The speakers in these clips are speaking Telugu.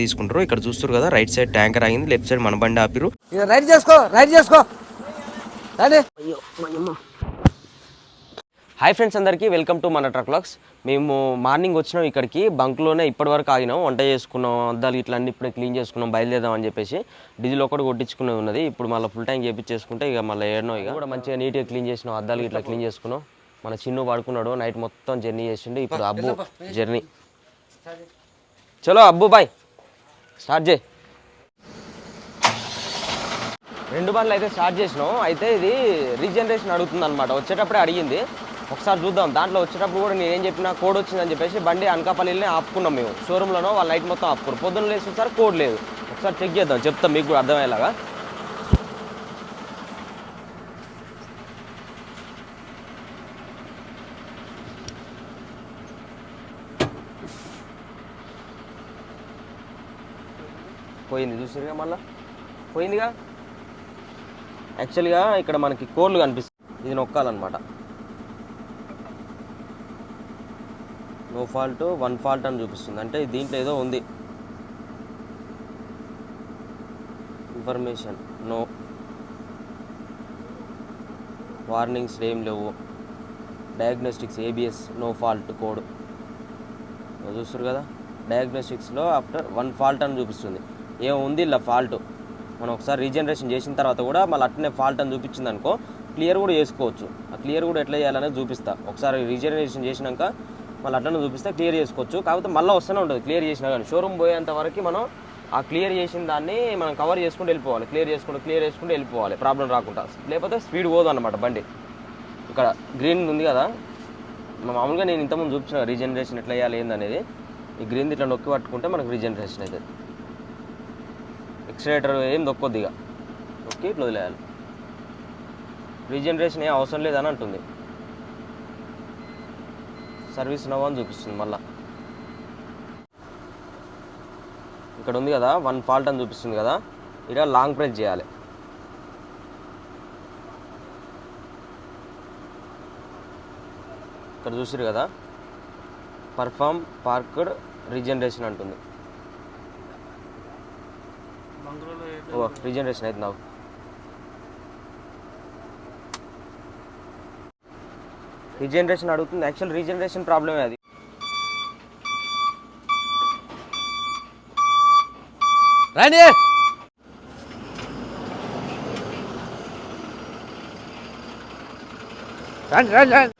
తీసుకుంటారు. ఇక్కడ చూస్తారు కదా రైట్ సైడ్ ట్యాంకర్ ఆగింది లెఫ్ట్ సైడ్ మన బండి ఆపిరు రైట్ చేసుకో రైట్ చేసుకో. హాయ్ ఫ్రెండ్స్ అందరికీ వెల్కమ్ టు మన ట్రక్ లాక్స్ మేము మార్నింగ్ వచ్చినాం ఇక్కడికి బంక్లోనే ఇప్పటి వరకు ఆగినాం. వంట చేసుకున్నాం అద్దాలు ఇట్లా అన్ని ఇప్పుడే క్లీన్ చేసుకున్నాం బయలుదేరాం అని చెప్పేసి. డీజిల్ ఒకటి కొట్టించుకునే ఉన్నది. ఇప్పుడు మళ్ళీ ఫుల్ టైం చేపించేసుకుంటే ఇక మళ్ళీ ఏడనో ఇక. కూడా మంచిగా నీట్గా క్లీన్ చేసినాం అద్దాలు ఇట్లా క్లీన్ చేసుకున్నాం. మన చిన్ను పడుకున్నాడు నైట్ మొత్తం జర్నీ చేసిండు. ఇప్పుడు అబ్బు జర్నీ చలో అబ్బు బాయ్ స్టార్ట్ చేయి. రెండు బండ్లు అయితే స్టార్ట్ చేసినాం. అయితే ఇది రీజనరేషన్ అడుగుతుంది అనమాట వచ్చేటప్పుడే అడిగింది. ఒకసారి చూద్దాం. దాంట్లో వచ్చేటప్పుడు కూడా నేను ఏం చెప్పినా కోడ్ వచ్చిందని చెప్పేసి బండి అనకాపల్లినే ఆపుకున్నాం మేము. షోరూంలోనో వాళ్ళ నైట్ మొత్తం ఆపుకున్నారు. పొద్దున్న లేచి సార్ కోడ్ లేదు. ఒకసారి చెక్ చేద్దాం. చెప్తాం. మీకు కూడా అర్థమయ్యేలాగా. పోయింది. చూసారుగా మళ్ళా? పోయిందిగా? యాక్చువల్గా ఇక్కడ మనకి కోళ్ళు కనిపిస్తుంది. ఇది నొక్కాలన్నమాట. నో ఫాల్ట్ వన్ ఫాల్ట్ అని చూపిస్తుంది. అంటే దీంట్లో ఏదో ఉంది. ఇన్ఫర్మేషన్ నో వార్నింగ్స్ ఏం లేవు. Diagnostics ABS no fault code చూస్తారు కదా? డయాగ్నోస్టిక్స్లో ఆఫ్టర్ వన్ ఫాల్ట్ అని చూపిస్తుంది. ఏముంది ఉంది ఇలా ఫాల్ట్ మనం ఒకసారి రీజనరేషన్ చేసిన తర్వాత కూడా మళ్ళీ అట్నే ఫాల్ట్ అని చూపించింది అనుకో క్లియర్ కూడా చేసుకోవచ్చు. ఆ క్లియర్ కూడా ఎట్లా చేయాలనేది చూపిస్తా. ఒకసారి రీజనరేషన్ చేసినాక మళ్ళీ అట్లనే చూపిస్తే క్లియర్ చేసుకోవచ్చు. కాకపోతే మళ్ళీ వస్తూనే ఉంటుంది క్లియర్ చేసినా కానీ. షోరూమ్ పోయేంత వరకు మనం ఆ క్లియర్ చేసిన దాన్ని మనం కవర్ చేసుకుంటూ వెళ్ళిపోవాలి. క్లియర్ చేసుకుంటూ క్లియర్ చేసుకుంటూ వెళ్ళిపోవాలి. ప్రాబ్లం రాకుండా. లేకపోతే స్పీడ్ పోదు అనమాట బండి. ఇక్కడ గ్రీన్ ఉంది కదా. మా మామూలుగా నేను ఇంతకుముందు చూపించిన రీజనరేషన్ ఎట్లా చేయాలి ఏందనేది. ఈ గ్రీన్ ఇట్లా నొక్కి పట్టుకుంటే మనకు రీజనరేషన్ అవుతుంది. ఎక్సలేటర్ ఏం దొక్కొద్ది ఇక. నొక్కి ఇట్లా వదిలేయాలి. రీజనరేషన్ ఏం అవసరం లేదని అంటుంది. సర్వీస్ నవ్ అని చూపిస్తుంది మళ్ళా. ఇక్కడ ఉంది కదా వన్ ఫాల్ట్ అని చూపిస్తుంది కదా. ఇక్కడ లాంగ్ ప్రెస్ చేయాలి. ఇక్కడ చూసారు కదా. పర్ఫామ్ పార్క్డ్ రీజనరేషన్ అంటుంది. ఓ రీజనరేషన్ అవుతుంది నాకు రీజనరేషన్ అడుగుతుంది. యాక్చువల్ రీజనరేషన్ ప్రాబ్లమే అది. రండి రండి రండి.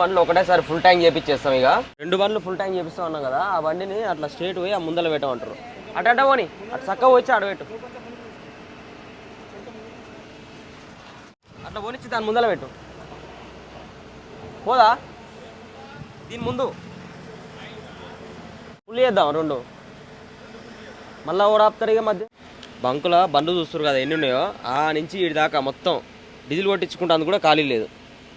బండ్లు ఒకటేసారి ఫుల్ ట్యాంక్ చేపించేస్తాం ఇక. రెండు బండ్లు ఫుల్ ట్యాంక్ చేపిస్తా ఉన్నాం కదా ఆ బండిని అట్లా స్ట్రేట్ పోయి ఆ ముందర పెట్టమంటారు. అటు అట్ట పోని అటు చక్కగా వచ్చి అటు పెట్టు. అట్లా పోనిచ్చి దాని ముందర పెట్టు. పోదా? దీని ముందు. ఫుల్ చేద్దాం రెండు. మళ్ళా ఓడ ఆపుతారు ఇక మధ్య. బంకుల బండ్లు చూస్తారు కదా ఎన్ని ఉన్నాయో ఆ నుంచి ఇటు దాకా మొత్తం డీజిల్ కొట్టించుకుంటాను కూడా ఖాళీ లేదు.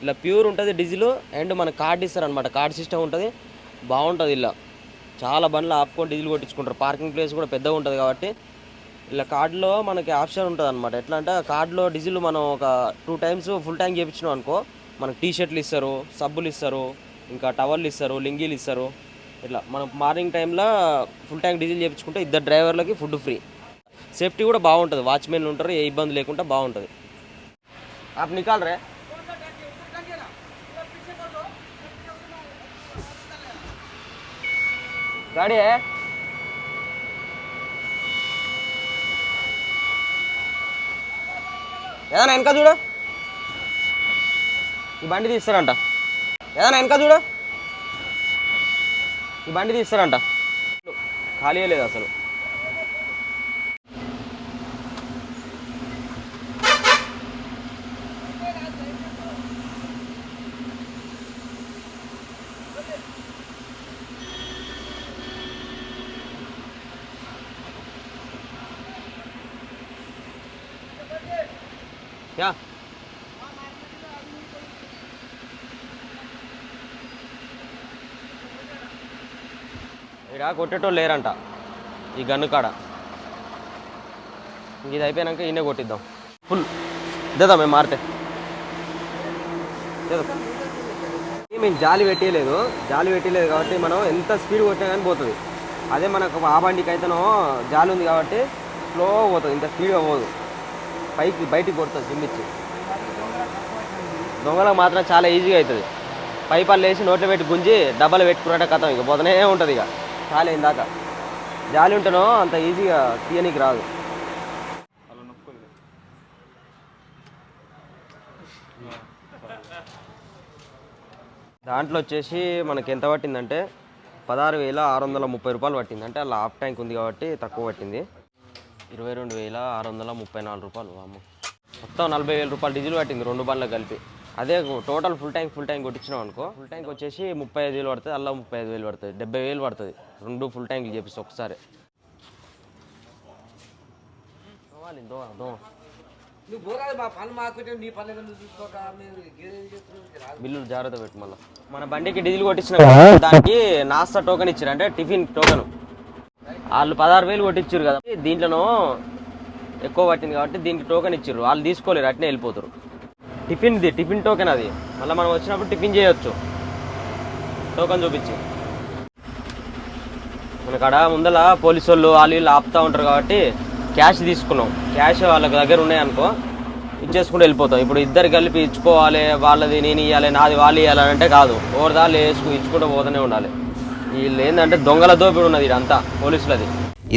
ఇలా ప్యూర్ ఉంటుంది డీజిల్ అండ్ మన కార్డ్ ఇస్తారు అనమాట కార్డ్ సిస్టమ్ ఉంటుంది బాగుంటుంది ఇలా చాలా బండ్లు ఆపుకొని డీజిల్ కొట్టించుకుంటారు పార్కింగ్ ప్లేస్ కూడా పెద్దగా ఉంటుంది కాబట్టి ఇలా కార్డులో మనకి ఆప్షన్ ఉంటుంది అనమాట ఎట్లా అంటే ఆ కార్డులో డీజిల్ మనం ఒక టూ టైమ్స్ ఫుల్ ట్యాంక్ చేయించినాం అనుకో మనకు టీ షర్ట్లు ఇస్తారు సబ్బులు ఇస్తారు ఇంకా టవల్ ఇస్తారు లింగీలు ఇస్తారు ఇట్లా మనం మార్నింగ్ టైంలో ఫుల్ ట్యాంక్ డీజిల్ చేయించుకుంటే ఇద్దరు డ్రైవర్లకి ఫుడ్ ఫ్రీ సేఫ్టీ కూడా బాగుంటుంది వాచ్మెన్ ఉంటారు ఏ ఇబ్బంది లేకుండా బాగుంటుంది आप निकाल रहे రెడీ ఏదైనా వెనక చూడు. ఈ బండి తీస్తారంట. ఏదైనా వెనక చూడు. ఈ బండి తీస్తారంట. ఖాళీ లేదు అసలు. యా. ఇక్కడ కొట్టేటోళ్ళు లేరంట. ఈ గన్ను కాడ. ఇంక ఇది అయిపోయాక ఈయనే కొట్టిద్దాం. ఫుల్. ఇద్దాం మేము మారితే. మేము జాలి పెట్టలేదు జాలి పెట్టలేదు కాబట్టి మనం ఎంత స్పీడ్ కొట్టినా కానీ పోతుంది. అదే మనకు ఆ బండికి అయితేనో జాలి ఉంది కాబట్టి స్లో పోతుంది. ఇంత స్పీడ్గా పోదు. పైకి బయటికి కొడుతుంది జిమ్మిచ్చి దొంగలకు మాత్రం చాలా ఈజీగా అవుతుంది. పైపాలు వేసి నోట్లో పెట్టి గుంజి డబ్బాలు పెట్టుకున్నట్ట కథం ఇక పోతూనే ఉంటుంది ఇక. చాలా ఇందాక జాలి ఉంటేనో అంత ఈజీగా తీయనీకి రాదు. దాంట్లో వచ్చేసి మనకి ఎంత పట్టిందంటే పదహారు వేల ఆరు వందల ముప్పై రూపాయలు పట్టింది. అంటే అలా హాఫ్ ట్యాంక్ ఉంది కాబట్టి తక్కువ పట్టింది. ఇరవై రెండు వేల ఆరు వందల ముప్పై నాలుగు రూపాయలు అమ్మ మొత్తం నలభై వేల రూపాయలు డీజిల్ పట్టింది రెండు బండ్లకు కలిపి. అదే total full tank full tank కొట్టించినాం అనుకో ఫుల్ ట్యాంక్ వచ్చేసి ముప్పై ఐదు వేలు పడుతుంది అలా ముప్పై ఐదు వేలు పడుతుంది డెబ్బై వేలు పడుతుంది. రెండు ఫుల్ ట్యాంకులు చేపిస్తే ఒకసారి. బిల్లులు జాగ్రత్త పెట్టు మళ్ళీ. మన బండికి డీజిల్ కొట్టించిన దానికి నాస్తా టోకెన్ ఇచ్చారు అంటే టిఫిన్ టోకెన్ వాళ్ళు పదహారు వేలు కొట్టించారు కదా. దీంట్లోనో ఎక్కువ పట్టింది కాబట్టి దీనికి టోకెన్ ఇచ్చారు వాళ్ళు తీసుకోలేరు అట్నే వెళ్ళిపోతారు టిఫిన్ది టిఫిన్ టోకెన్ అది. మళ్ళీ మనం వచ్చినప్పుడు టిఫిన్ చేయొచ్చు. టోకెన్ చూపించి. మనకాడ ముందల పోలీసు వాళ్ళు వాళ్ళు వీళ్ళు ఆపుతూ ఉంటారు కాబట్టి క్యాష్ తీసుకున్నాం. క్యాష్ వాళ్ళ దగ్గర ఉన్నాయి అనుకో ఇచ్చేసుకుంటూ వెళ్ళిపోతాం. ఇప్పుడు ఇద్దరు కలిపి ఇచ్చుకోవాలి వాళ్ళది నేను ఇవ్వాలి నాది వాళ్ళు ఇవ్వాలి అంటే కాదు. ఓరదాలు వేసుకు ఇచ్చుకుంటూ పోతూనే ఉండాలి. వీళ్ళు ఏంటంటే దొంగల దోపిడి ఉన్నది ఇదంతా పోలీసులది.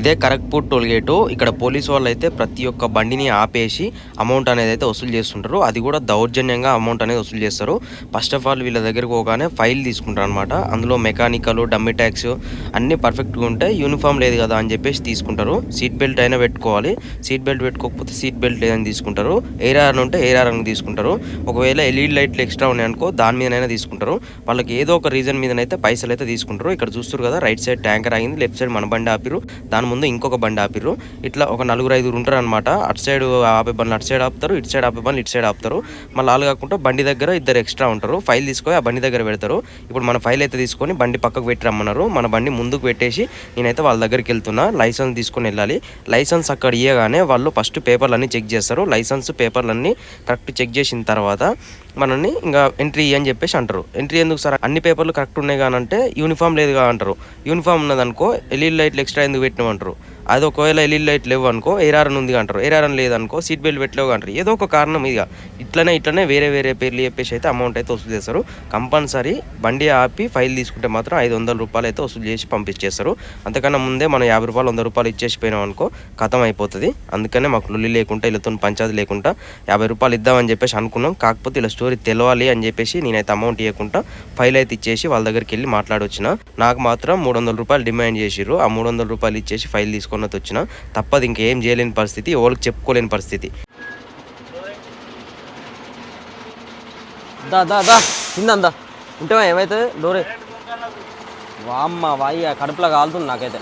ఇదే కరక్పూర్ టోల్ గేటు. ఇక్కడ పోలీసు వాళ్ళు అయితే ప్రతి ఒక్క బండిని ఆపేసి అమౌంట్ అనేది అయితే వసూలు చేస్తుంటారు. అది కూడా దౌర్జన్యంగా అమౌంట్ అనేది వసూలు చేస్తారు. ఫస్ట్ ఆఫ్ ఆల్ వీళ్ళ దగ్గరకు పోగానే ఫైల్ తీసుకుంటారు అనమాట అందులో మెకానికల్ డమ్మి ట్యాక్స్ అన్నీ పర్ఫెక్ట్గా ఉంటాయి యూనిఫామ్ లేదు కదా అని చెప్పేసి తీసుకుంటారు. సీట్ బెల్ట్ అయినా పెట్టుకోవాలి. సీట్ బెల్ట్ పెట్టుకోకపోతే సీట్ బెల్ట్ లేదని తీసుకుంటారు. ఎయిర్ ఆర్ ఉంటే ఎయిర్ ఆర్ తీసుకుంటారు. ఒకవేళ ఎల్ఈడి లైట్లు ఎక్స్ట్రా ఉన్నాయి అనుకో దాని మీదనైనా తీసుకుంటారు. వాళ్ళకి ఏదో ఒక రీజన్ మీదనైతే పైసలు అయితే తీసుకుంటారు. ఇక్కడ చూస్తారు కదా రైట్ సైడ్ ట్యాంకర్ ఆగింది లెఫ్ట్ సైడ్ మన బండి ఆపిరు దాని ముందు ఇంకొక బండి ఆపిరు ఇట్లా ఒక నలుగురు ఐదుగురు ఉంటారు అనమాట అటు సైడ్ ఆపే బండ్లు అటు సైడ్ ఆపుతారు ఇటు సైడ్ ఆపే బండ్లు ఇటు సైడ్ ఆపుతారు. మళ్ళీ వాళ్ళు కాకుండా బండి దగ్గర ఇద్దరు ఎక్స్ట్రా ఉంటారు. ఫైల్ తీసుకొని ఆ బండి దగ్గర పెడతారు. ఇప్పుడు మన ఫైల్ అయితే తీసుకొని బండి పక్కకు పెట్టి రమ్మన్నారు మన బండి ముందుకు పెట్టేసి నేనైతే వాళ్ళ దగ్గరికి వెళ్తున్నా. లైసెన్స్ తీసుకొని వెళ్ళాలి. లైసెన్స్ అక్కడ ఇయ్యగానే వాళ్ళు ఫస్ట్ పేపర్లన్నీ చెక్ చేస్తారు. లైసెన్స్ పేపర్లన్నీ కరెక్ట్ చెక్ చేసిన తర్వాత మనల్ని ఇంకా ఎంట్రీ అని చెప్పేసి అంటారు. ఎంట్రీ ఎందుకు సార్? అన్ని పేపర్లు కరెక్ట్ ఉన్నాయి కానీ అంటే యూనిఫామ్ లేదుగా అంటారు. యూనిఫామ్ ఉన్నదనుకో ఎల్ఈడి లైట్లు ఎక్స్ట్రా ఎందుకు పెట్టినామంటారు అది ఒకవేళ ఎల్ఈడి లైట్ లేవు అనుకో ఏరారన్ ఉంది అంటారు. ఏరారన్ లేదనుకో సీట్ బెల్ట్ పెట్టలేవు అంటారు. ఏదో ఒక కారణం ఇది ఇట్లనే ఇట్లనే వేరే వేరే పేర్లు చెప్పేసి అయితే అమౌంట్ అయితే వసూలు చేస్తారు. కంపల్సరీ బండి ఆపి ఫైల్ తీసుకుంటే మాత్రం ఐదు వందల రూపాయలు అయితే వసూలు చేసి పంపించేస్తారు అంతకన్నా ముందే మనం యాభై రూపాయలు వంద రూపాయలు ఇచ్చేసి పోయినాం అనుకో కథం అయిపోతుంది. అందుకనే మాకు లొల్లి లేకుండా ఇళ్ళతో పంచాది లేకుండా యాభై రూపాయలు ఇద్దామని చెప్పేసి అనుకున్నాం. కాకపోతే ఇలా స్టోరీ తెలవాలి అని చెప్పేసి నేనైతే అమౌంట్ ఇవ్వకుండా ఫైల్ అయితే ఇచ్చేసి వాళ్ళ దగ్గరికి వెళ్ళి మాట్లాడొచ్చిన. నాకు మాత్రం మూడు వందల రూపాయలు డిమాండ్ చేసిర్రు. ఆ మూడు వందల రూపాయలు ఇచ్చేసి ఫైల్ తీసుకున్నది వచ్చిన తప్పదు ఇంకేం చేయలేని పరిస్థితి ఎవరికి చెప్పుకోలేని పరిస్థితి. దా దా దా తిందా ఉంటేవా ఏమైతుంది? డోరే. వామ్మ వాయి కడుపులో కాలుతుంది నాకైతే.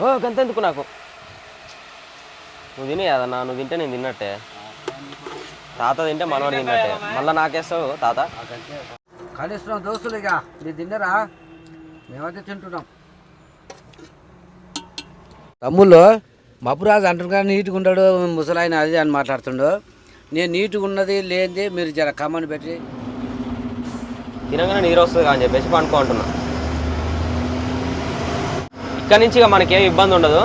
ఓ గంత ఎందుకు నాకు? నువ్వు తినే కదన్నా నువ్వు తింటే నేను తిన్నట్టే. తాత తింటే మనవాడు తిన్నట్టే. మళ్ళీ నాకేస్తావు తాత? కలుస్తున్నాం దోస్తులు ఇక మీరు తిన్నరా? మేమైతే తింటున్నాం. తమ్ముళ్ళు మబ్బురాజు అంటారు కానీ నీట్గా ఉంటాడు ముసలాయన అది అని మాట్లాడుతుండు. నేను నీట్గా ఉన్నది లేనిది మీరు జర కమ్మని పెట్టి. తినగానే నీరు వస్తుంది అని చెప్పేసి పండుకుంటున్నా ఇక్కడి నుంచి ఇక మనకేం ఇబ్బంది ఉండదు.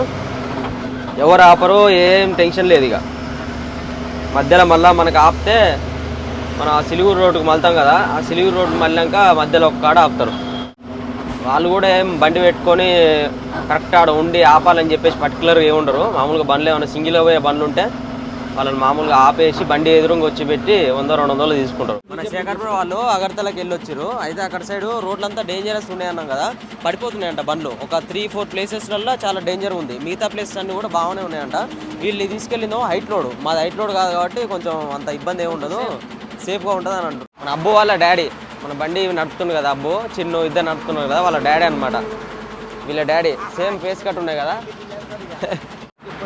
ఎవరు ఆపరు ఏం టెన్షన్ లేదు ఇక. మధ్యలో మళ్ళీ మనకు ఆపితే మనం ఆ సిలిగూరు రోడ్డుకు మళ్తాం కదా ఆ సిలిగూరు రోడ్డు మళ్ళాక మధ్యలో ఒక కాడ ఆపుతారు. వాళ్ళు కూడా ఏం బండి పెట్టుకొని కరెక్ట్ ఆడ ఉండి ఆపాలని చెప్పేసి పర్టికులర్గా ఏముండరు. మామూలుగా బండ్లు ఏమైనా సింగిల్ పోయే బండ్లు ఉంటే వాళ్ళని మామూలుగా ఆపేసి బండి ఎదురుగా వచ్చి పెట్టి వంద రెండు వందలు తీసుకుంటారు. మన శేఖర్పురం వాళ్ళు అగర్తలకి వెళ్ళి వచ్చారు అయితే అక్కడ సైడ్ రోడ్లంతా డేంజరస్ ఉన్నాయన్నాం కదా. పడిపోతున్నాయంట బండ్లు. ఒక త్రీ ఫోర్ ప్లేసెస్లలో చాలా డేంజర్ ఉంది. మిగతా ప్లేసెస్ అన్ని కూడా బాగానే ఉన్నాయంట. వీళ్ళు తీసుకెళ్ళిందో హైట్ రోడ్ మాది హైట్ రోడ్ కాదు కాబట్టి కొంచెం అంత ఇబ్బంది ఏమి ఉండదు. సేఫ్గా ఉంటుంది అని అంటారు మన అబ్బు వాళ్ళ డాడీ. మన బండి నడుపుతుంది కదా అబ్బు. చిన్ను ఇద్దరు నడుపుతున్నారు కదా వాళ్ళ డాడీ అనమాట వీళ్ళ డాడీ సేమ్ ఫేస్ కట్ ఉన్నాయి కదా.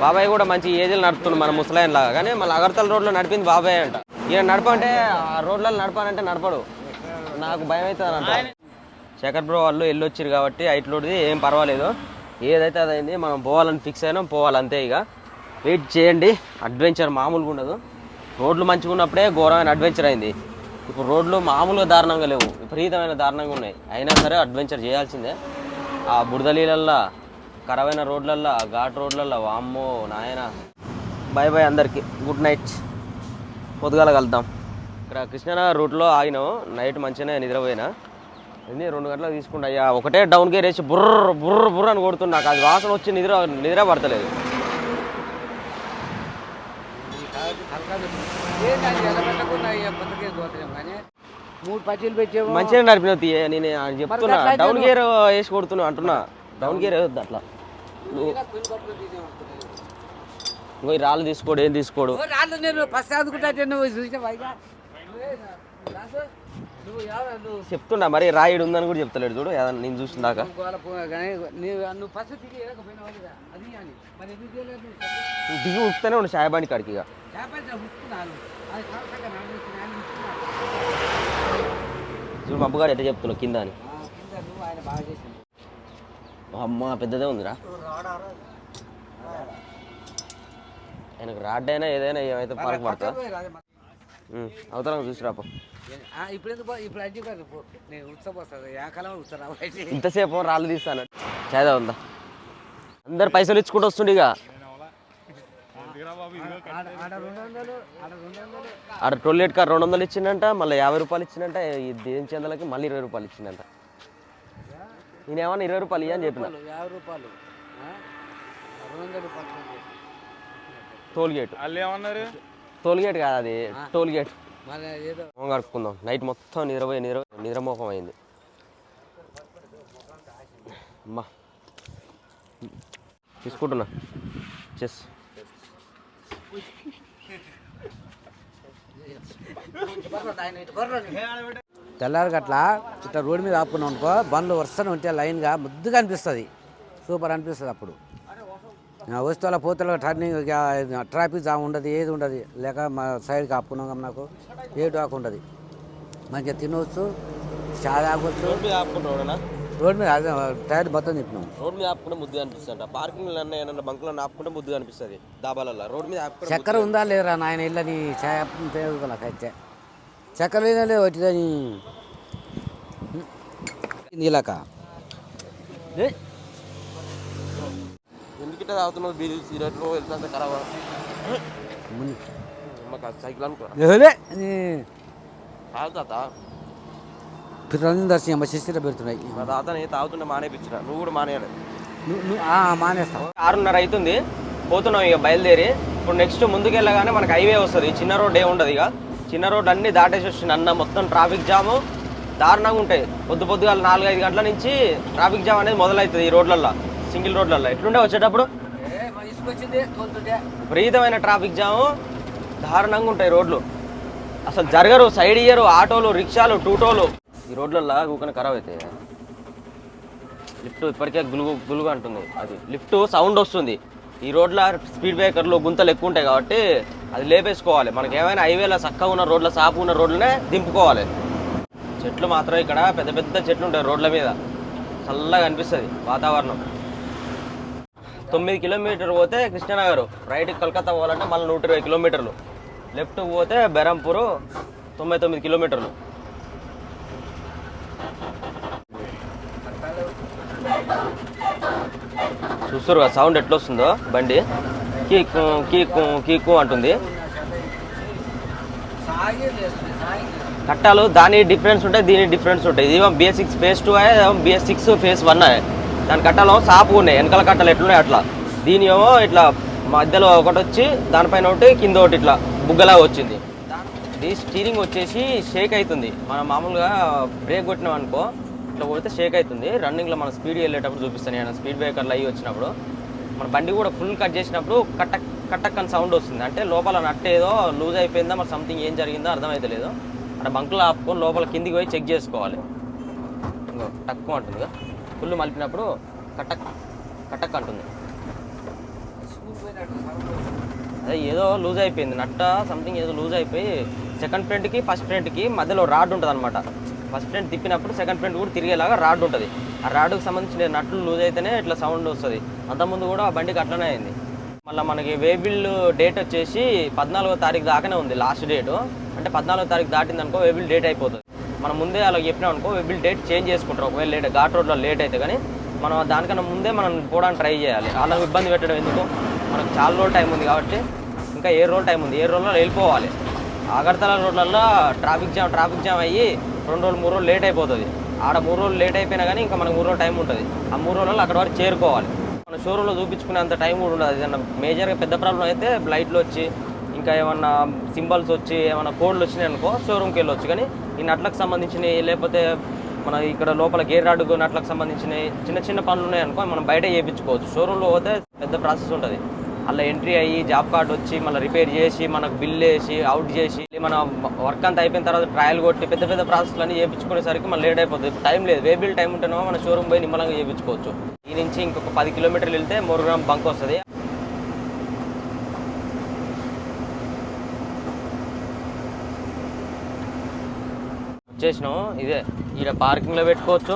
బాబాయ్ కూడా మంచి ఏజ్లో నడుపుతుండు మన ముసలాయన్ లాగా. కానీ మళ్ళీ అగర్తల రోడ్లో నడిపింది బాబాయ్ అంట. ఈయన నడపంటే ఆ రోడ్లలో నడపాలంటే నడపడు. నాకు భయం అవుతుంది అంట. శేఖర్ బ్రో వాళ్ళు వెళ్ళొచ్చారు కాబట్టి హైట్ లోడ్ది ఏం పర్వాలేదు. ఏదైతే అదైంది మనం పోవాలని ఫిక్స్ అయినా పోవాలి అంతే ఇక. వెయిట్ చేయండి అడ్వెంచర్ మామూలుగా ఉండదు. రోడ్లు మంచిగా ఉన్నప్పుడే ఘోరమైన అడ్వెంచర్ అయింది. ఇప్పుడు రోడ్లు మామూలుగా దారుణంగా లేవు. విపరీతమైన దారుణంగా ఉన్నాయి. అయినా సరే అడ్వెంచర్ చేయాల్సిందే. ఆ బురద నీళ్ళల్లో ఖరాబైన రోడ్లల్లో ఘాట్ రోడ్లల్లో వామ్మో నాయన. బాయ్ బాయ్ అందరికీ. Good night. పొద్దుగాల కలుద్దాం. ఇక్కడ కృష్ణానగర్ రూట్లో ఆగినాం. నైట్ మంచిగానే నిద్రపోయినా. ఎన్ని? రెండు గంటలకు తీసుకుంటా. అయ్యా ఒకటే డౌన్ గేర్ వేసి బుర్ర బుర్ర బుర్ర అని కొడుతున్నా. నాకు అది వాసన వచ్చి నిద్ర నిద్ర పడతలేదు. మూడు పచ్చీలు పెట్టేవో. మంచిగా నడిపినవు తీయ నేను చెప్తున్నా. డౌన్ గేర్ వేసి కొడుతున్నా అంటున్నా. డౌన్ గేర్ వేయొద్దు అట్లా. ఇంకో ఈ రాళ్ళు తీసుకోడు ఏం తీసుకోడు? రాళ్ళు నేను ఫస్ట్ నువ్వు చూసిన పైగా? చెప్తున్నా మరి రాయుడు ఉందని కూడా చెప్తలేడు చూడు ఏదన్నా నేను చూసిన దాకా. దిగి ఉప్పుతూనే ఉండు సాయబాని కాడికి ఇక. చూడు మబ్బుగాడు ఎట్లా చెప్తున్నావు కింద అని. అమ్మ పెద్దదే ఉందిరా. ఆయనకు రాడ్ అయినా ఏదైనా ఏమైతే పాలకు పడతా. అవతల చూసి రాపో ఆ, ఇప్పుడు ఎందుకు పో- ఇప్పుడు అడ్డు కాదు పో. నేను ఉత్సపోతుంది ఏ కాలం ఉత్సరా ఇంతసేపు రాళ్ళు తీస్తాను. చాయదా ఉందా అందరు పైసలు ఇచ్చుకుంటూ వస్తుండే ఇక. ఆడ టోల్గేట్ కార్ రెండు వందలు ఇచ్చిందంట మళ్ళీ యాభై రూపాయలు ఇచ్చిందంట ఈ దేని చందలకి మళ్ళీ ఇరవై రూపాయలు ఇచ్చిందంట నేనేమన్నా ఇరవై రూపాయలు అని చెప్పిన. టోల్గేట్. టోల్గేట్ కాదు అది టోల్గేట్. మరి ఏదో. మొహం కడుక్కుందాం. నైట్ మొత్తం నిద్రపోయి నిద్ర నిద్రమోహం అయింది అమ్మా. తీసుకుంటున్నా. చెస్. తెల్లారి గట్ల ఇట్లా రోడ్డు మీద ఆపుకున్నాం అనుకో బండ్లు వరుసను ఉంటే లైన్గా ముద్దుగా అనిపిస్తుంది. సూపర్ అనిపిస్తుంది అప్పుడు. వస్తువుల పోతల టర్నింగ్ ట్రాఫిక్ జామ్ ఉండదు ఏది ఉండదు. లేక మా సైడ్కి ఆపుకున్నాం నాకు ఏ డాక్ ఉండదు మంచిగా తినవచ్చు చాలా తాగొచ్చు. రోడ్ మీద టైర్ మొత్తం తిప్పినాం. రోడ్ మీద ఆపుకుంటే ముద్దుగా అనిపిస్తుంది అంట పార్కింగ్ ఏమన్నా బంకులో ఆపుకుంటే ముద్దుగా అనిపిస్తుంది దాబాలలో రోడ్ మీద చక్కెర ఉందా లేరా నాయన ఇళ్ళని అయితే చక్కెర లేదే ఒకటిదని నీలక. ఎందుకు ఇట్లా తాగుతున్నావు? బీడీ సిగరెట్లు వెళ్తా ఖరాబ్? సైకిల్ అనుకో. కాదు తాత పిల్లలు దర్శనం శిశిర పెడుతున్నాయి. మా తాతని తాగుతుంటే మానేపించిన. నువ్వు కూడా మానేయాలి. నువ్వు మానేస్తావు ఆరున్నర అవుతుంది పోతున్నాం ఇక బయలుదేరి. ఇప్పుడు నెక్స్ట్ ముందుకు వెళ్ళగానే మనకు హైవే వస్తుంది. చిన్న రోడ్ ఏ ఉండదు ఇక. చిన్న రోడ్ అన్ని దాటేసి వచ్చింది. అన్న మొత్తం ట్రాఫిక్ జాము దారుణంగా ఉంటాయి. పొద్దు పొద్దుగాల నాలుగు ఐదు గంటల నుంచి ట్రాఫిక్ జామ్ అనేది మొదలవుతుంది ఈ రోడ్లల్లో. సింగిల్ రోడ్లల్లో. ఎట్లుండే వచ్చేటప్పుడు? విపరీతమైన ట్రాఫిక్ జాము దారుణంగా ఉంటాయి రోడ్లు. అసలు జరగరు. సైడ్ ఇయ్యరు. ఆటోలు రిక్షాలు టూటోలు ఈ రోడ్లల్లో ఊకన ఖరాబ్ అవుతాయి లిఫ్ట్ ఇప్పటికే గులుగు గులుగు అంటుంది. అది లిఫ్ట్ సౌండ్ వస్తుంది. ఈ రోడ్ల స్పీడ్ బ్రేకర్లు గుంతలు ఎక్కువ ఉంటాయి కాబట్టి అది లేపేసుకోవాలి. మనకి ఏమైనా హైవేలో చక్కగా ఉన్న రోడ్ల సాపు ఉన్న రోడ్లనే దింపుకోవాలి. చెట్లు మాత్రం ఇక్కడ పెద్ద పెద్ద చెట్లు ఉంటాయి రోడ్ల మీద. చల్లగా అనిపిస్తుంది వాతావరణం. తొమ్మిది కిలోమీటర్ పోతే కృష్ణనగర్. రైట్ కలకత్తా పోవాలంటే మళ్ళీ నూట ఇరవై కిలోమీటర్లు. లెఫ్ట్ పోతే బెరంపూర్ తొంభై తొమ్మిది కిలోమీటర్లు. చూస్తారు సౌండ్ ఎట్లా వస్తుందో బండి. కీకు కీకు కీకు అంటుంది. కట్టాలు దాని డిఫరెన్స్ ఉంటాయి దీని డిఫరెన్స్ ఉంటాయి. ఇది BS six phase two BS six phase one దాని కట్టాలు సాపు ఉన్నాయి వెనకాల కట్టాలు ఎట్లున్నాయి అట్లా. దీని ఏమో ఇట్లా మధ్యలో ఒకటి వచ్చి దానిపైన ఒకటి కింద ఒకటి ఇట్లా బుగ్గలా వచ్చింది. ఇది స్టీరింగ్ వచ్చేసి షేక్ అవుతుంది. మనం మామూలుగా బ్రేక్ కొట్టినాం అనుకో ఇట్లా కొడితే షేక్ అవుతుంది. రన్నింగ్లో మన స్పీడ్ వెళ్ళేటప్పుడు చూపిస్తాను. నేను స్పీడ్ బ్రేకర్లు అయ్యి వచ్చినప్పుడు మన బండి కూడా ఫుల్ కట్ చేసినప్పుడు కట్టక్ కట్టక్ అని సౌండ్ వస్తుంది. అంటే లోపల నట్ ఏదో లూజ్ అయిపోయిందా మరి సంథింగ్ ఏం జరిగిందో అర్థమైతే లేదు. అక్కడ బంకులో ఆపుకొని లోపల కిందికి పోయి చెక్ చేసుకోవాలి. ఇంకో తక్కువ అంటుంది ఫుల్ మలిపినప్పుడు కట్టక్ కట్టక్ అంటుంది. అదే ఏదో లూజ్ అయిపోయింది. నట్ట సంథింగ్ ఏదో లూజ్ అయిపోయి సెకండ్ ఫ్రంట్కి ఫస్ట్ ఫ్రంట్కి మధ్యలో రాడ్ ఉంటుంది అనమాట ఫస్ట్ ఫ్రంట్ తిప్పినప్పుడు సెకండ్ ఫ్రంట్ కూడా తిరిగేలాగా రాడ్ ఉంటుంది. ఆ రాడ్కి సంబంధించిన నట్లు లూజ్ అయితేనే ఇట్లా సౌండ్ వస్తుంది. అంతకుముందు కూడా ఆ బండికి అట్లనే అయింది. మళ్ళీ మనకి వేబిల్ డేట్ వచ్చేసి పద్నాలుగో తారీఖు దాకానే ఉంది లాస్ట్ డేట్. అంటే పద్నాలుగో తారీఖు దాటింది అనుకో వేబిల్ డేట్ అయిపోతుంది. మనం ముందే అలా చెప్పినాం అనుకో వేబిల్ డేట్ చేంజ్ చేసుకుంటారు. ఒకవేళ లేట్ ఘాట్ రోడ్లో లేట్ అయితే కానీ మనం దానికన్నా ముందే మనం పోవడానికి ట్రై చేయాలి. అలా ఇబ్బంది పెట్టడం ఎందుకు? మనకు చాలా రోజులు టైం ఉంది కాబట్టి ఇంకా ఏ రోల్ టైం ఉంది. ఏ రోజుల్లో వెళ్ళిపోవాలి. అగర్తల రోడ్లలో ట్రాఫిక్ జామ్ ట్రాఫిక్ జామ్ అయ్యి రెండు రోజులు మూడు రోజులు లేట్ అయిపోతుంది. ఆడ మూడు రోజులు లేట్ అయిపోయినా కానీ ఇంకా మనకు మూడు రోజులు టైం ఉంటుంది. ఆ మూడు రోజుల్లో అక్కడ వరకు చేరుకోవాలి. మన షోరూంలో చూపించుకునేంత టైం కూడా ఉండదు. ఏదన్నా మేజర్గా పెద్ద ప్రాబ్లం అయితే లైట్లు వచ్చి ఇంకా ఏమన్నా సింబల్స్ వచ్చి ఏమైనా కోడ్లు వచ్చినాయి అనుకో షోరూమ్కి వెళ్ళొచ్చు. కానీ ఈ నట్లకు సంబంధించినవి లేకపోతే మన ఇక్కడ లోపల గేర్ రాడ్డు నట్లకు సంబంధించినవి చిన్న చిన్న పనులు ఉన్నాయనుకో మనం బయట చేయించుకోవచ్చు. షోరూంలో పోతే పెద్ద ప్రాసెస్ ఉంటుంది. అలా ఎంట్రీ అయ్యి జాబ్ కార్డ్ వచ్చి మళ్ళీ రిపేర్ చేసి మనకు బిల్ వేసి అవుట్ చేసి మన వర్క్ అంతా అయిపోయిన తర్వాత ట్రయల్ కొట్టి పెద్ద పెద్ద ప్రాసెస్లు అన్ని చేయించుకునేసరికి మళ్ళీ లేట్ అయిపోతుంది టైం లేదు. వేబిల్ టైం ఉంటేనో మన షోరూమ్ పోయి నిమ్మలంగా చేయించుకోవచ్చు. ఈ నుంచి ఇంకొక పది కిలోమీటర్లు వెళ్తే మోరుగ్రామ్ బంక్ వస్తుంది. వచ్చేసినాం ఇదే ఈడ పార్కింగ్లో పెట్టుకోవచ్చు.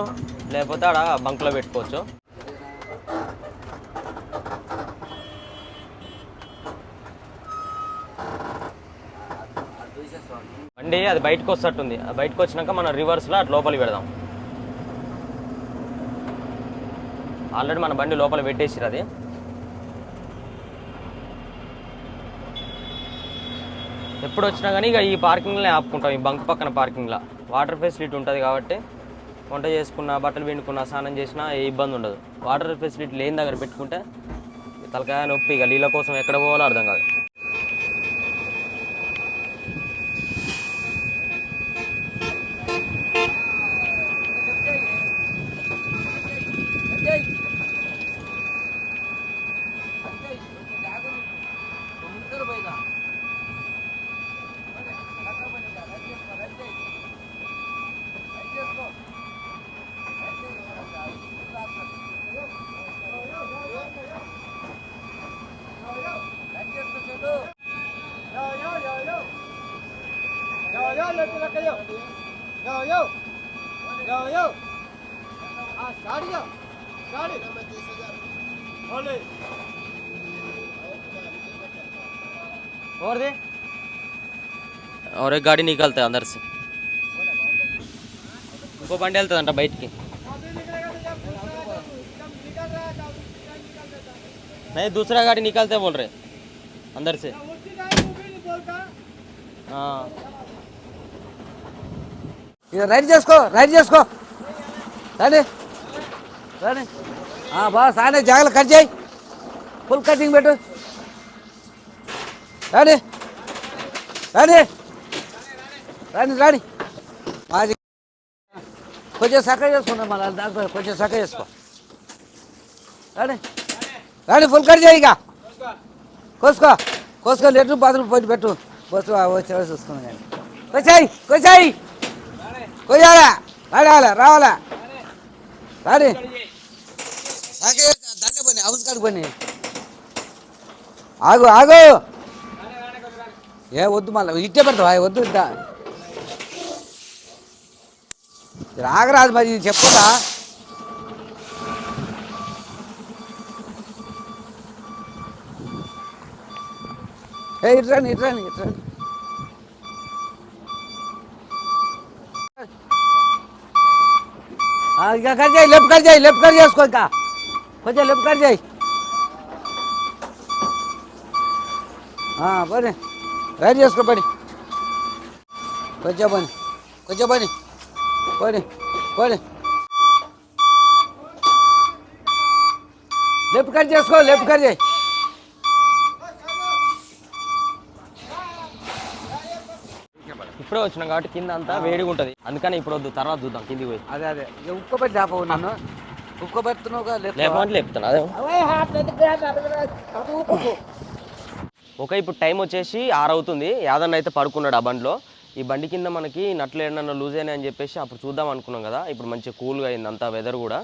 లేకపోతే ఆడ బంక్లో పెట్టుకోవచ్చు. బండి అది బయటకు వస్తట్టుంది అది బయటకు వచ్చినాక మనం రివర్స్లో అటు లోపలికి పెడదాం ఆల్రెడీ మన బండి లోపల పెట్టేసిరు అది. ఎప్పుడు వచ్చినా కానీ ఇక ఈ పార్కింగ్లోనే ఆపుకుంటాం ఈ బంక్ పక్కన పార్కింగ్లో. వాటర్ ఫెసిలిటీ ఉంటుంది కాబట్టి వంట చేసుకున్నా బట్టలు పిండుకున్నా స్నానం చేసినా ఏ ఇబ్బంది ఉండదు. వాటర్ ఫెసిలిటీ లేని దగ్గర పెట్టుకుంటే తలకాయ నొప్పి ఇక నీళ్ళ కోసం ఎక్కడ పోవాలో అర్థం కాదు. और दे और एक गाड़ी निकलता है अंदर से ఇంకో బండి వెళ్తుందంట బయటికి नहीं दूसरा गाड़ी निकलते बोल रहे अंदर से हाँ ఇక రైట్ చేసుకో రైట్ చేసుకో రండి రండి ఆ, బాగా సానే జాగ్రత్త కట్ చేయి. ఫుల్ కటింగ్ పెట్టు. రండి రండి రండి రాని. మాది కొంచెం సక్క చేసుకుంటాం మళ్ళీ దాంట్లో కొంచెం సక్క చేసుకో. రండి రండి ఫుల్ కట్ చేయి ఇక. కోసుకో. కోసుకో లెటర్ బాత్రూమ్ పోయి పెట్టు. కోసుకో వచ్చి చూసుకున్నాం కానీ కొచ్చాయి కొచ్చాయి. కొయ్యాలా? రాడాలా? రావాలా? రాడి సాకే దాన్నే పోనీ హౌస్ కాడికి పోనీ. ఆగు ఆగు. ఏ వద్దు మళ్ళీ ఇట్టే పెడతావా? వద్దు రాగరాదు మరి చెప్పుదా ఏ ఇట్రాని ఇట్రాని ఇట్రాని ఇంకా కట్ చేయి లెఫ్ట్ కట్ చేయి లెఫ్ట్ కట్ చేసుకో ఇంకా. కొంచెం లెఫ్ట్ కట్ చేయి. పని. రైట్ చేసుకో పని. కొంచెం పని. కొంచెం పని. పోని. పోని. లెఫ్ట్ కట్ చేసుకో లెఫ్ట్ కట్ చేయి. ఇప్పుడే వచ్చినాం కాబట్టి కింద అంతా వేడిగా ఉంటుంది అందుకని ఇప్పుడు వద్దు తర్వాత చూద్దాం కిందికి పోయి. అదే అదే. ఇక ఉక్కబెట్టి చేపవు నన్ను. ఉక్కబెడుతున్నావుగా లేకపోతే లేపుతాను అదే. ఒక ఇప్పుడు టైం వచ్చేసి ఆరు అవుతుంది యాదన్న అయితే పడుకున్నాడు ఆ బండిలో. ఈ బండి కింద మనకి నట్లు ఏడన్నా లూజ్ అయినాయి అని చెప్పేసి అప్పుడు చూద్దాం అనుకున్నాం కదా. ఇప్పుడు మంచిగా కూల్గా అయింది అంతా వెదర్ కూడా.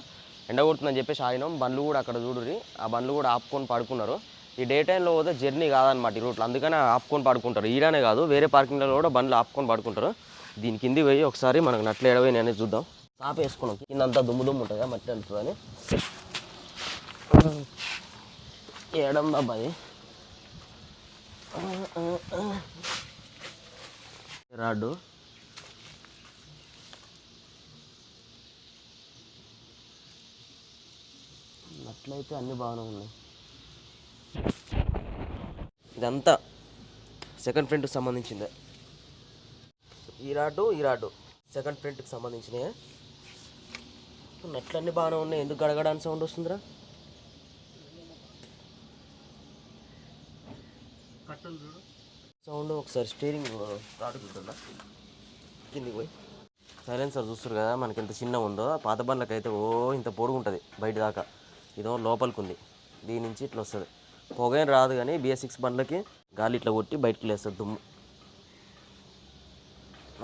ఎండ కొడుతుందని చెప్పేసి ఆగినాం. బండ్లు కూడా అక్కడ చూడుర్రి. ఆ బండ్లు కూడా ఆపుకొని పడుకున్నారు. ఈ డే టైంలో పోతే జర్నీ కాదనమాట ఈ రూట్లో. అందుకని ఆపుకొని పడుకుంటారు. ఈడనే కాదు వేరే పార్కింగ్లలో కూడా బండ్లు ఆపుకొని పడుకుంటారు. దీని కింది పోయి ఒకసారి మనకు నట్లు ఏడవని అనేది చూద్దాం. తాప వేసుకున్నాం. కింద అంతా దుమ్ము దుమ్ము ఉంటుంది కదా మట్టి వెళ్తుందని ఏడం అబ్బాయి రాడ్డు. అట్లయితే అన్ని బాగానే ఉన్నాయి. ఇదంతా సెకండ్ ఫ్రంట్కి సంబంధించిందే. ఈ రాడ్డు ఈ రాడ్డు. సెకండ్ ఫ్రంట్కి సంబంధించినవి నట్లన్నీ బాగానే ఉన్నాయి. ఎందుకు గడగడానికి సౌండ్ వస్తుందిరా? సౌండ్ ఒకసారి స్టీరింగ్ రాడు కిందికి పోయి. సైలెన్సర్ చూస్తారు కదా మనకి ఎంత చిన్న ఉందో పాత బండ్లకి అయితే ఓ ఇంత పొడుగు ఉంటుంది బయట దాకా. ఇదో లోపలికి ఉంది దీని నుంచి ఇట్లా వస్తుంది. పొగ ఏం రాదు కానీ బిఎస్ సిక్స్ బండ్లకి గాలి ఇట్లా కొట్టి బయటకు లేస్తుంది దుమ్ము.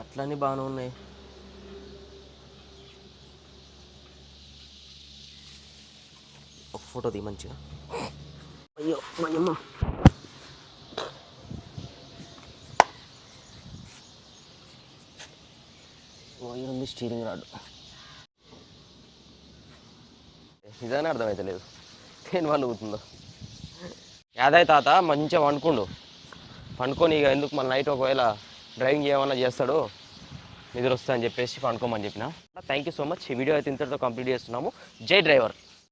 అట్లన్నీ బాగానే ఉన్నాయి. ఒక ఫోటో తీ మంచిగా. అయ్యో మా అమ్మ వైర్ ఉంది స్టీరింగ్ రాడ్. ఇదని అర్థమైతే లేదు. దేని వాళ్ళు ఊతుందో యాదయ్య తాత మంచిగా వండుకుండు. పండుకొని ఇక ఎందుకు మన నైట్ ఒకవేళ డ్రైవింగ్ ఏమన్నా చేస్తాడు నిద్ర వస్తా అని చెప్పేసి పండుకోమని చెప్పిన. Thank you so much. ఈ వీడియో అయితే ఇంతటితో కంప్లీట్ చేస్తున్నాము. జై డ్రైవర్.